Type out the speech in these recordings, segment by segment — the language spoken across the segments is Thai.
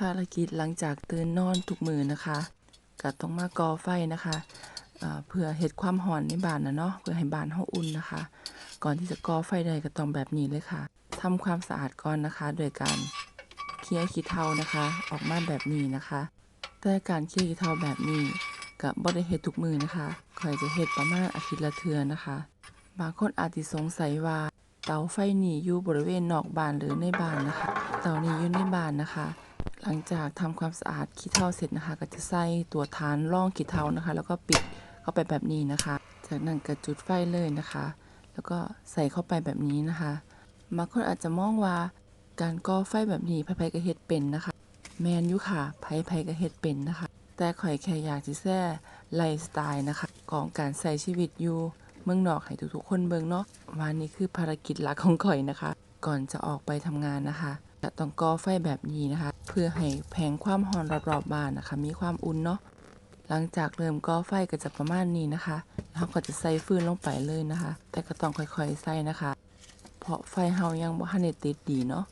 ภารกิจหลังจากตื่นนอนทุกมือนะคะก็ต้องมาก่อไฟนะคะเพื่อเฮ็ดความร้อนในบ้านนะเนาะเพื่อให้บ้านเฮาอุ่นนะคะ ก่อนที่จะก่อไฟได้ก็ต้องแบบนี้เลยค่ะทำความสะอาดก่อนนะคะ โดยการเคลียร์ขี้เถ้านะคะ ออกมาแบบนี้นะคะ แต่การเคลียร์ขี้เถ้าแบบนี้ก็บ่ได้เฮ็ดทุกมือนะคะข่อยจะเฮ็ดประมาณอาทิตย์ละเทือนะคะ บางคนอาจสิสงสัยว่า เตาไฟนี่อยู่บริเวณนอกบ้านหรือในบ้านนะคะ เตานี้อยู่ในบ้านนะคะ หลังจากทำความสะอาดขี้เถ้าเสร็จนะคะ ก็จะใส่ตัวฐานร่องขี้เถ้านะคะ แล้วก็ปิดเข้าไปแบบนี้นะคะ จากนั้นก็จุดไฟเลยนะคะ แล้วก็ใส่เข้าไปแบบนี้นะคะบางคนอาจจะมองว่าการก่อไฟแบบนี้ไผๆก็เฮ็ดเป็นนะคะ แมนยู่ค่ะไผๆก็เฮ็ดเป็นนะคะ แต่ข่อยแค่อยากสิแซ่ไลฟ์สไตล์นะคะ ของการใช้ชีวิตอยู่ เมืองนอกให้ทุกๆคนเบิ่งเนาะว่านี่คือภารกิจหลักของข่อยนะคะ ก่อนจะออกไปทำงานนะคะจะต้องก่อไฟแบบนี้นะคะ เพื่อให้แผงความร้อนรอบๆบ้านนะคะ มีความอุ่นเนาะหลังจากเริ่มก่อไฟก็จะประมาณนี้นะคะแล้วก็จะใส่ฟืนลงไปเลยนะคะ แต่ก็ต้องค่อยๆใส่นะคะ เพราะไฟเฮายังบ่ทันได้ติดดีเนาะ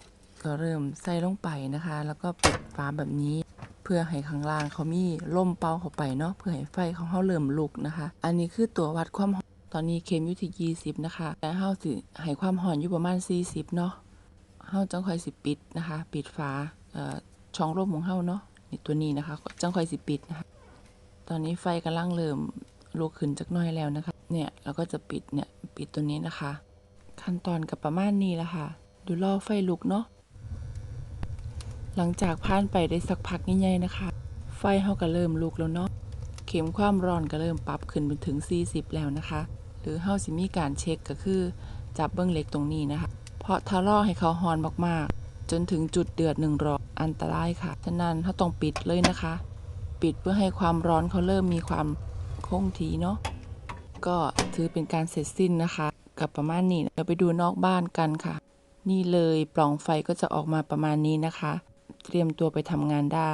ก็เริ่มใส่ลงไปนะคะ แล้วก็ปิดฝาแบบนี้ เพื่อให้ข้างล่างเขามีลมเป่าเข้าไปเนาะเพื่อให้ไฟของเฮาเริ่มลุกนะคะ อันนี้คือตัววัดความร้อน ตอนนี้เข็มอยู่ที่ 20 นะคะแต่เฮาสิให้ความร้อนอยู่ประมาณ 40 เนาะเฮาจังค่อยสิปิดนะคะ ปิดฝาช่องลมของเฮาเนาะนี่ตัวนี้นะคะ จังค่อยสิปิดนะคะ ตอนนี้ไฟกำลังเริ่มลุกขึ้นจักน่อยแล้วนะคะ เนี่ยเราก็จะปิดเนี่ยปิดตัวนี้นะคะ ขั้นตอนกับประมาณนี้ละค่ะ ดูรอไฟลุกเนาะหลังจากผ่านไปได้สักพักใหญ่ๆนะคะ ไฟเฮาก็เริ่มลุกแล้วเนาะ เข็มความร้อนก็เริ่มปรับขึ้นเป็นถึง 40 แล้วนะคะ หรือเฮาสิมีการเช็คก็คือจับเบื้องเล็กตรงนี้นะคะ เพราะถ้ารอให้เขาฮอนมากๆ จนถึงจุดเดือดหนึ่งรอบอันตรายค่ะ ฉะนั้นเขาต้องปิดเลยนะคะ ปิดเพื่อให้ความร้อนเขาเริ่มมีความคงทีเนาะ ก็ถือเป็นการเสร็จสิ้นนะคะ กับประมาณนี้เราไปดูนอกบ้านกันค่ะ นี่เลยปล่องไฟก็จะออกมาประมาณนี้นะคะ เตรียมตัวไปทำงานได้